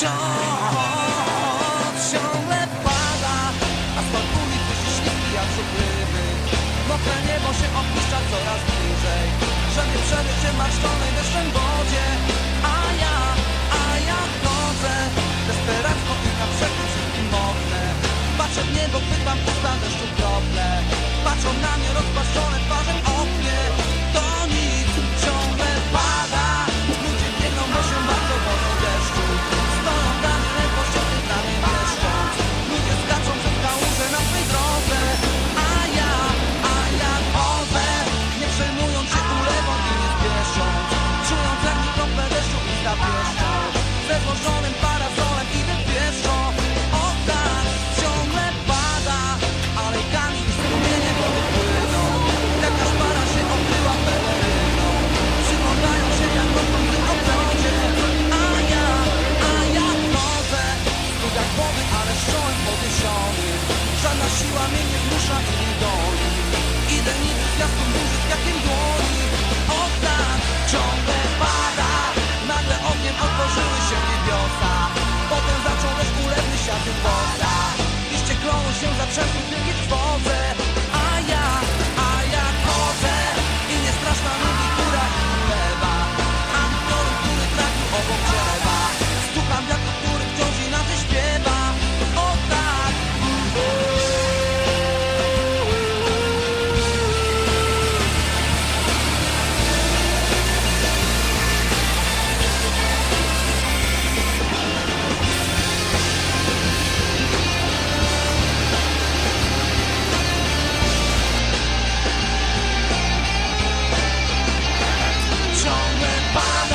Ciąg ciągle pada, a stąd ulicy się przykrywy. Mokre niebo się opuszcza coraz bliżej, że mnie przeryczy deszczem wodzie. A ja, a ja chodzę, desperacko i na przekór. Patrzę w niebo, pytam usta deszczu krople, patrzą na mnie rozpaszczone twarzem oknie. Siła mnie nie wzrusza i doli Idę niby zwiastun duży z jakiem dłoń. Bye.